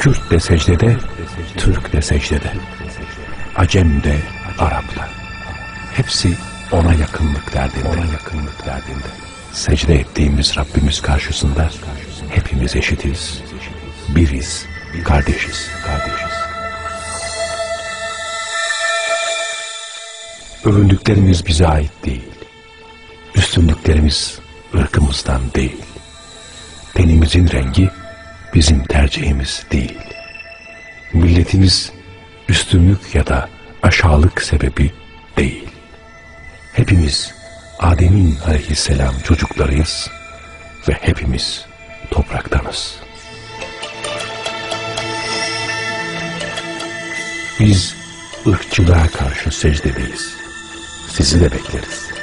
Kürt de secdede, Türk de secdede. Acem de, Arap da. Hepsi ona yakınlık derdinde. Ona yakınlık derdinde. Secde ettiğimiz Rabbimiz karşısında hepimiz eşitiz, biriz, kardeşiz, kardeşiz. Övündüklerimiz bize ait değil. Üstünlüklerimiz ırkımızdan değil. Tenimizin rengi bizim tercihimiz değil. Milletimiz üstünlük ya da aşağılık sebebi değil. Hepimiz Adem'in aleyhisselam çocuklarıyız ve hepimiz topraktanız. Biz ırkçılığa karşı secdedeyiz. Sizi de bekleriz.